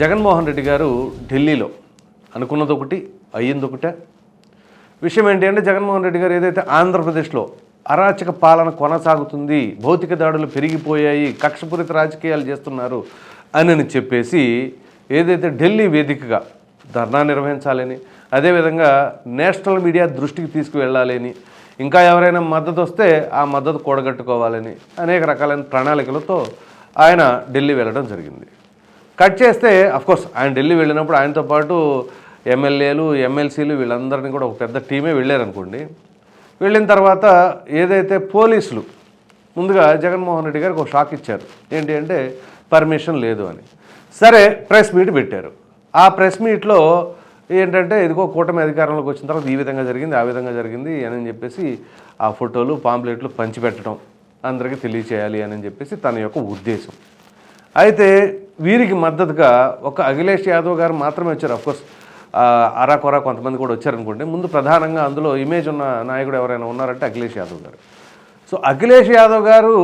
జగన్మోహన్ రెడ్డి గారు ఢిల్లీలో అనుకున్నది ఒకటి అయ్యింది ఒకటే. విషయం ఏంటి అంటే జగన్మోహన్ రెడ్డి గారు ఏదైతే ఆంధ్రప్రదేశ్లో అరాచక పాలన కొనసాగుతుంది భౌతిక దాడులు పెరిగిపోయాయి కక్షపూరిత రాజకీయాలు చేస్తున్నారు అని చెప్పేసి ఏదైతే ఢిల్లీ వేదికగా ధర్నా నిర్వహించాలని అదేవిధంగా నేషనల్ మీడియా దృష్టికి తీసుకువెళ్ళాలని ఇంకా ఎవరైనా మద్దతు వస్తే ఆ మద్దతు కూడగట్టుకోవాలని అనేక రకాలైన ప్రణాళికలతో ఆయన ఢిల్లీ వెళ్ళడం జరిగింది. కట్ చేస్తే అఫ్కోర్స్ ఆయన ఢిల్లీ వెళ్ళినప్పుడు ఆయనతో పాటు ఎమ్మెల్యేలు ఎమ్మెల్సీలు వీళ్ళందరినీ కూడా ఒక పెద్ద టీమే వెళ్ళారనుకోండి. వెళ్ళిన తర్వాత ఏదైతే పోలీసులు ముందుగా జగన్మోహన్ రెడ్డి గారికి ఒక షాక్ ఇచ్చారు. ఏంటి అంటే పర్మిషన్ లేదు అని. సరే ప్రెస్ మీట్ పెట్టారు. ఆ ప్రెస్ మీట్లో ఏంటంటే ఇదిగో కూటమి అధికారంలోకి వచ్చిన తర్వాత ఈ విధంగా జరిగింది ఆ విధంగా జరిగింది అని చెప్పేసి ఆ ఫోటోలు పాంప్లెట్లు పంచిపెట్టడం అందరికీ తెలియచేయాలి అని చెప్పేసి తన యొక్క ఉద్దేశం. అయితే వీరికి మద్దతుగా ఒక అఖిలేష్ యాదవ్ గారు మాత్రమే వచ్చారు. అఫ్కోర్స్ అరాకొరా కొంతమంది కూడా వచ్చారనుకోండి. ముందు ప్రధానంగా అందులో ఇమేజ్ ఉన్న నాయకుడు ఎవరైనా ఉన్నారంటే అఖిలేష్ యాదవ్ గారు. సో అఖిలేష్ యాదవ్ గారు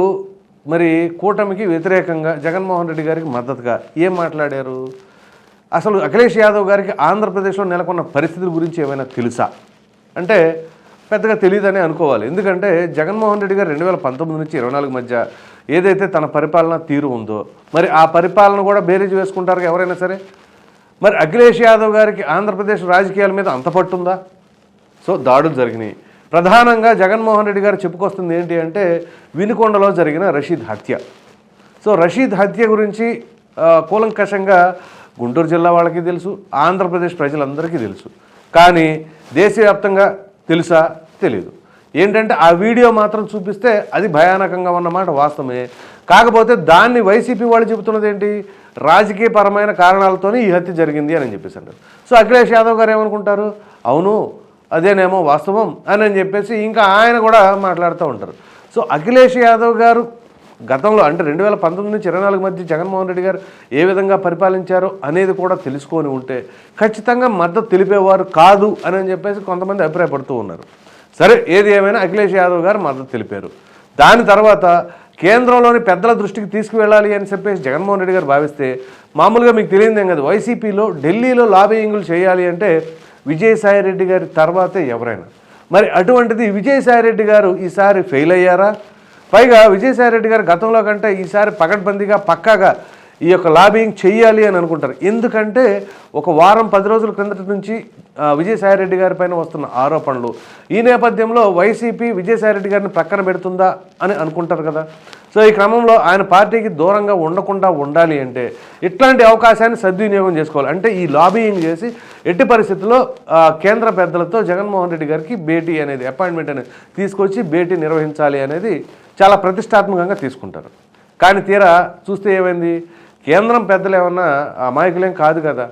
మరి కూటమికి వ్యతిరేకంగా జగన్మోహన్ రెడ్డి గారికి మద్దతుగా ఏం మాట్లాడారు? అసలు అఖిలేష్ యాదవ్ గారికి ఆంధ్రప్రదేశ్లో నెలకొన్న పరిస్థితుల గురించి ఏమైనా తెలుసా? అంటే పెద్దగా తెలియదనే అనుకోవాలి. ఎందుకంటే జగన్మోహన్ రెడ్డి గారు రెండు వేల పంతొమ్మిది నుంచి ఇరవై నాలుగు మధ్య ఏదైతే తన పరిపాలన తీరు ఉందో మరి ఆ పరిపాలన కూడా బేరీజ్ వేసుకుంటారు ఎవరైనా సరే? మరి అఖిలేష్ యాదవ్ గారికి ఆంధ్రప్రదేశ్ రాజకీయాల మీద అంత పట్టుందా? సో దాడులు జరిగినాయి. ప్రధానంగా జగన్మోహన్ రెడ్డి గారు చెప్పుకొస్తుంది ఏంటి అంటే వినుకొండలో జరిగిన రషీద్ హత్య. సో రషీద్ హత్య గురించి కూలంకషంగా గుంటూరు జిల్లా వాళ్ళకి తెలుసు ఆంధ్రప్రదేశ్ ప్రజలందరికీ తెలుసు. కానీ దేశవ్యాప్తంగా తెలుసా? తెలియదు ఏంటంటే ఆ వీడియో మాత్రం చూపిస్తే అది భయానకంగా ఉన్నమాట వాస్తవమే. కాకపోతే దాన్ని వైసీపీ వాళ్ళు చెబుతున్నది ఏంటి రాజకీయపరమైన కారణాలతోనే ఈ హత్య జరిగింది అని చెప్పేసి అంటారు. సో అఖిలేష్ యాదవ్ గారు ఏమనుకుంటారు? అవును అదేనేమో వాస్తవం అని అని చెప్పేసి ఇంకా ఆయన కూడా మాట్లాడుతూ ఉంటారు. సో అఖిలేష్ యాదవ్ గారు గతంలో అంటే రెండు వేల పంతొమ్మిది నుంచి ఇరవై నాలుగు మధ్య జగన్మోహన్ రెడ్డి గారు ఏ విధంగా పరిపాలించారో అనేది కూడా తెలుసుకొని ఉంటే ఖచ్చితంగా మద్దతు తెలిపేవారు కాదు అని అని చెప్పేసి కొంతమంది అభిప్రాయపడుతూ ఉన్నారు. సరే ఏది ఏమైనా అఖిలేష్ యాదవ్ గారు మద్దతు తెలిపారు. దాని తర్వాత కేంద్రంలోని పెద్దల దృష్టికి తీసుకువెళ్ళాలి అని చెప్పేసి జగన్మోహన్ రెడ్డి గారు భావిస్తే మామూలుగా మీకు తెలియదేం కదా వైసీపీలో ఢిల్లీలో లాబింగ్లు చేయాలి అంటే విజయసాయి రెడ్డి గారి తర్వాతే ఎవరైనా. మరి అటువంటిది విజయసాయి రెడ్డి గారు ఈసారి ఫెయిల్ అయ్యారా? పైగా విజయసాయి రెడ్డి గారు గతంలో కంటే ఈసారి పకడ్బందీగా పక్కాగా ఈ యొక్క లాబింగ్ చెయ్యాలి అని అనుకుంటారు. ఎందుకంటే ఒక వారం పది రోజుల క్రిందటి నుంచి విజయసాయిరెడ్డి విజయసాయి రెడ్డి గారి పైన వస్తున్న ఆరోపణలు. ఈ నేపథ్యంలో వైసీపీ విజయసాయి రెడ్డి గారిని ప్రక్కన పెడుతుందా అని అనుకుంటారు కదా. సో ఈ క్రమంలో ఆయన పార్టీకి దూరంగా ఉండకుండా ఉండాలి అంటే ఇట్లాంటి అవకాశాన్ని సద్వినియోగం చేసుకోవాలి. అంటే ఈ లాబింగ్ చేసి ఎట్టి పరిస్థితుల్లో కేంద్ర పెద్దలతో జగన్మోహన్ రెడ్డి గారికి భేటీ అనేది అపాయింట్మెంట్ అనేది తీసుకొచ్చి భేటీ నిర్వహించాలి అనేది చాలా ప్రతిష్టాత్మకంగా తీసుకుంటారు. కానీ తీరా చూస్తే ఏమైంది? కేంద్రం పెద్దలు ఏమన్నా అమాయకులేం కాదు కదా.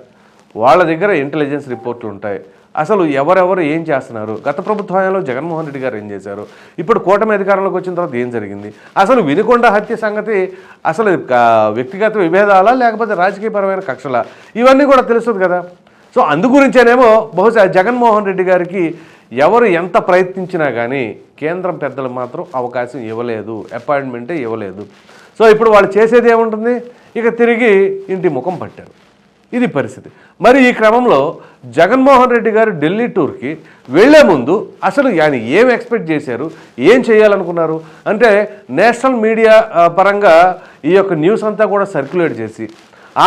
వాళ్ళ దగ్గర ఇంటెలిజెన్స్ రిపోర్ట్లు ఉంటాయి. అసలు ఎవరెవరు ఏం చేస్తున్నారు? గత ప్రభుత్వ హయాంలో జగన్మోహన్ రెడ్డి గారు ఏం చేశారు? ఇప్పుడు కూటమి అధికారంలోకి వచ్చిన తర్వాత ఏం జరిగింది? అసలు వినుకొండ హత్య సంగతి అసలు వ్యక్తిగత విభేదాలా లేకపోతే రాజకీయపరమైన కక్షలా? ఇవన్నీ కూడా తెలుస్తుంది కదా. సో అందు గురించేనేమో బహుశా జగన్మోహన్ రెడ్డి గారికి ఎవరు ఎంత ప్రయత్నించినా కానీ కేంద్రం పెద్దలు మాత్రం అవకాశం ఇవ్వలేదు అపాయింట్మెంటే ఇవ్వలేదు. సో ఇప్పుడు వాళ్ళు చేసేది ఏముంటుంది? ఇక తిరిగి ఇంటి ముఖం పట్టారు. ఇది పరిస్థితి. మరి ఈ క్రమంలో జగన్మోహన్ రెడ్డి గారు ఢిల్లీ టూర్కి వెళ్ళే ముందు అసలు ఆయన ఏం ఎక్స్పెక్ట్ చేశారు? ఏం చేయాలనుకున్నారు? అంటే నేషనల్ మీడియా పరంగా ఈ యొక్క న్యూస్ అంతా కూడా సర్క్యులేట్ చేసి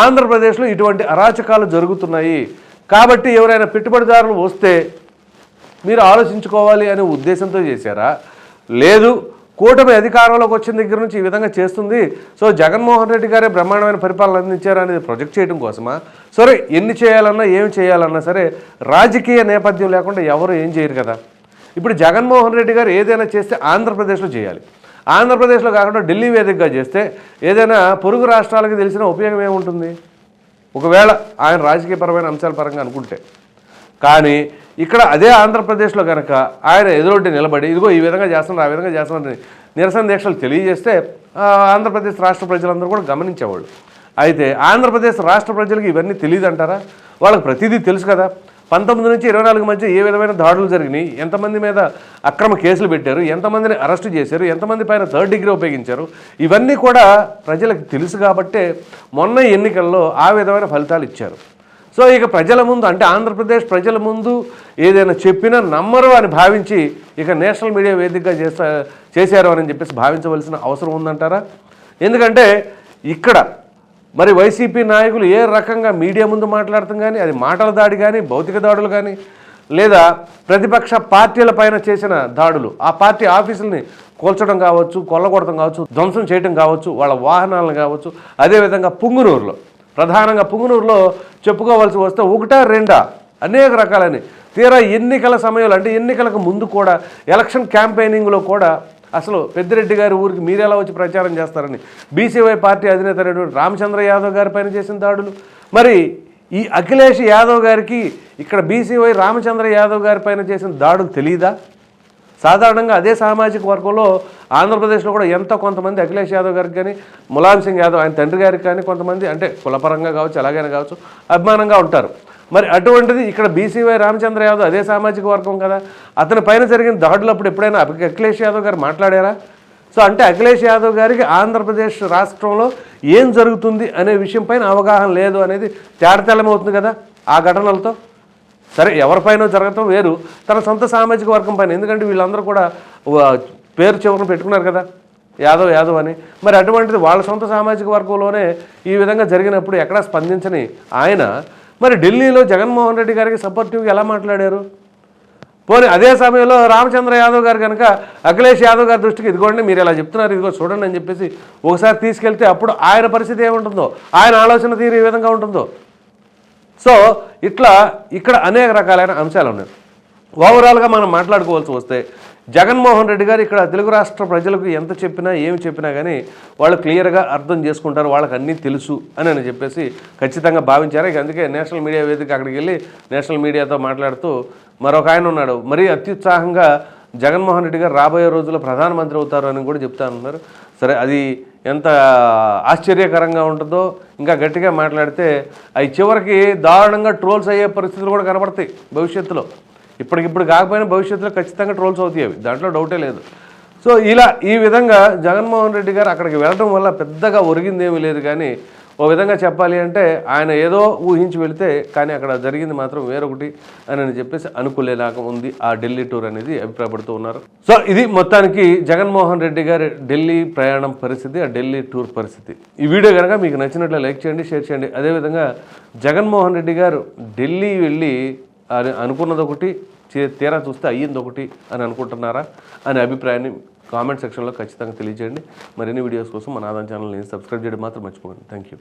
ఆంధ్రప్రదేశ్లో ఇటువంటి అరాచకాలు జరుగుతున్నాయి. కాబట్టి ఎవరైనా పెట్టుబడిదారులు వస్తే మీరు ఆలోచించుకోవాలి అనే ఉద్దేశంతో చేశారా? లేదు. కూటమి అధికారంలోకి వచ్చిన దగ్గర నుంచి ఈ విధంగా చేస్తుంది. సో జగన్మోహన్ రెడ్డి గారే బ్రహ్మాండమైన పరిపాలన అందించారు అనేది ప్రొజెక్ట్ చేయడం కోసమా? సరే ఎన్ని చేయాలన్నా ఏమి చేయాలన్నా సరే రాజకీయ నేపథ్యం లేకుండా ఎవరు ఏం చేయరు కదా? ఇప్పుడు జగన్మోహన్ రెడ్డి గారు ఏదైనా చేస్తే ఆంధ్రప్రదేశ్లో చేయాలి. ఆంధ్రప్రదేశ్లో కాకుండా ఢిల్లీ వేదికగా చేస్తే ఏదైనా పొరుగు రాష్ట్రాలకు తెలిసిన ఉపయోగం ఏముంటుంది? ఒకవేళ ఆయన రాజకీయపరమైన అంశాల పరంగా అనుకుంటే. కానీ ఇక్కడ అదే ఆంధ్రప్రదేశ్లో కనుక ఆయన ఎదురొడ్డి నిలబడి ఇదిగో ఈ విధంగా చేస్తున్నారు ఆ విధంగా చేస్తున్నారని నిరసన దీక్షలు తెలియజేస్తే ఆంధ్రప్రదేశ్ రాష్ట్ర ప్రజలందరూ కూడా గమనించేవాళ్ళు. అయితే ఆంధ్రప్రదేశ్ రాష్ట్ర ప్రజలకు ఇవన్నీ తెలియదు అంటారా వాళ్ళకి ప్రతిదీ తెలుసు కదా. పంతొమ్మిది నుంచి ఇరవై నాలుగు మధ్య ఏ విధమైన దాడులు జరిగినాయి? ఎంతమంది మీద అక్రమ కేసులు పెట్టారు? ఎంతమందిని అరెస్టు చేశారు? ఎంతమంది పైన థర్డ్ డిగ్రీ ఉపయోగించారు? ఇవన్నీ కూడా ప్రజలకు తెలుసు కాబట్టే మొన్న ఎన్నికల్లో ఆ విధమైన ఫలితాలు ఇచ్చారు. సో ఇక ప్రజల ముందు అంటే ఆంధ్రప్రదేశ్ ప్రజల ముందు ఏదైనా చెప్పినా నమ్మరు అని భావించి ఇక నేషనల్ మీడియా వేదికగా చేస్తా చేశారు అని చెప్పేసి భావించవలసిన అవసరం ఉందంటారా? ఎందుకంటే ఇక్కడ మరి వైసీపీ నాయకులు ఏ రకంగా మీడియా ముందు మాట్లాడటం కానీ అది మాటల దాడి కానీ భౌతిక దాడులు కానీ లేదా ప్రతిపక్ష పార్టీల పైన చేసిన దాడులు ఆ పార్టీ ఆఫీసుల్ని కూల్చడం కావచ్చు కొల్లగొడటం కావచ్చు ధ్వంసం చేయడం కావచ్చు వాళ్ళ వాహనాలను కావచ్చు అదేవిధంగా పుంగునూరులో ప్రధానంగా పుంగునూరులో చెప్పుకోవాల్సి వస్తే ఒకటా రెండా? అనేక రకాలని తీరా ఎన్నికల సమయంలో అంటే ఎన్నికలకు ముందు కూడా ఎలక్షన్ క్యాంపెయినింగ్లో కూడా అసలు పెద్దిరెడ్డి గారి ఊరికి మీరెలా వచ్చి ప్రచారం చేస్తారని? బీసీవై పార్టీ అధినేత అయినటువంటి రామచంద్ర యాదవ్ గారి పైన చేసిన దాడులు. మరి ఈ అఖిలేష్ యాదవ్ గారికి ఇక్కడ బీసీవై రామచంద్ర యాదవ్ గారి పైన చేసిన దాడులు తెలియదా సాధారణంగా అదే సామాజిక వర్గంలో ఆంధ్రప్రదేశ్లో కూడా ఎంతో కొంతమంది అఖిలేష్ యాదవ్ గారికి కానీ ములాయం సింగ్ యాదవ్ ఆయన తండ్రి గారికి కానీ కొంతమంది అంటే కులపరంగా కావచ్చు ఎలాగైనా కావచ్చు అభిమానంగా ఉంటారు. మరి అటువంటిది ఇక్కడ బీసీవై రామచంద్ర యాదవ్ అదే సామాజిక వర్గం కదా. అతని పైన జరిగిన దాడులప్పుడు ఎప్పుడైనా అఖిలేష్ యాదవ్ గారు మాట్లాడారా? సో అంటే అఖిలేష్ యాదవ్ గారికి ఆంధ్రప్రదేశ్ రాష్ట్రంలో ఏం జరుగుతుంది అనే విషయం పైన అవగాహన లేదు అనేది తేడతెల్లమవుతుంది కదా ఆ ఘటనలతో? సరే ఎవరిపైన జరగటం వేరు తన సొంత సామాజిక వర్గం పైన. ఎందుకంటే వీళ్ళందరూ కూడా పేరు చివరన పెట్టుకున్నారు కదా యాదవ్ యాదవ్ అని. మరి అటువంటిది వాళ్ళ సొంత సామాజిక వర్గంలోనే ఈ విధంగా జరిగినప్పుడు ఎక్కడా స్పందించని ఆయన మరి ఢిల్లీలో జగన్మోహన్ రెడ్డి గారికి సపోర్టివ్గా ఎలా మాట్లాడారు? పోనీ అదే సమయంలో రామచంద్ర యాదవ్ గారు కనుక అఖిలేష్ యాదవ్ గారి దృష్టికి ఇదిగోండి మీరు ఇలా చెప్తున్నారు ఇదిగో చూడండి అని చెప్పేసి ఒకసారి తీసుకెళ్తే అప్పుడు ఆయన పరిస్థితి ఏముంటుందో ఆయన ఆలోచన తీరు ఏ విధంగా ఉంటుందో సో ఇట్లా ఇక్కడ అనేక రకాలైన అంశాలు ఉన్నాయి. ఓవరాల్గా మనం మాట్లాడుకోవాల్సి వస్తే జగన్మోహన్ రెడ్డి గారు ఇక్కడ తెలుగు రాష్ట్ర ప్రజలకు ఎంత చెప్పినా ఏమి చెప్పినా కానీ వాళ్ళు క్లియర్గా అర్థం చేసుకుంటారు వాళ్ళకి అన్నీ తెలుసు అని అని చెప్పేసి ఖచ్చితంగా భావించారు. ఇక అందుకే నేషనల్ మీడియా వేదిక అక్కడికి వెళ్ళి నేషనల్ మీడియాతో మాట్లాడుతూ మరొక ఆయన ఉన్నాడు. మరీ అత్యుత్సాహంగా జగన్మోహన్ రెడ్డి గారు రాబోయే రోజుల్లో ప్రధానమంత్రి అవుతారు అని కూడా చెప్తా ఉన్నారు. సరే అది ఎంత ఆశ్చర్యకరంగా ఉంటుందో ఇంకా గట్టిగా మాట్లాడితే అవి చివరికి దారుణంగా ట్రోల్స్ అయ్యే పరిస్థితులు కూడా కనబడతాయి భవిష్యత్తులో. ఇప్పటికిప్పుడు కాకపోయినా భవిష్యత్తులో ఖచ్చితంగా ట్రోల్స్ అవుతాయి అవి. దాంట్లో డౌటే లేదు. సో ఇలా ఈ విధంగా జగన్మోహన్ రెడ్డి గారు అక్కడికి వెళ్ళడం వల్ల పెద్దగా ఒరిగిందేమీ లేదు కానీ ఓ విధంగా చెప్పాలి అంటే ఆయన ఏదో ఊహించి వెళితే కానీ అక్కడ జరిగింది మాత్రం వేరొకటి అని అని చెప్పేసి అనుకునేలాగా ఉంది ఆ ఢిల్లీ టూర్ అనేది అభిప్రాయపడుతూ ఉన్నారు. సో ఇది మొత్తానికి జగన్మోహన్ రెడ్డి గారి ఢిల్లీ ప్రయాణం పరిస్థితి ఆ ఢిల్లీ టూర్ పరిస్థితి. ఈ వీడియో కనుక మీకు నచ్చినట్లు లైక్ చేయండి షేర్ చేయండి. అదేవిధంగా జగన్మోహన్ రెడ్డి గారు ఢిల్లీ వెళ్ళి అని అనుకున్నది ఒకటి చే- తీరా చూస్తే అయ్యింది ఒకటి అని అనుకుంటున్నారా అనే అభిప్రాయాన్ని కామెంట్ సెక్షన్లో ఖచ్చితంగా తెలియజేయండి. మరిన్ని వీడియోస్ కోసం మన ఆదాయం ఛానల్ని సబ్స్క్రైబ్ చేయడం మాత్రం మర్చిపోకండి. Thank you.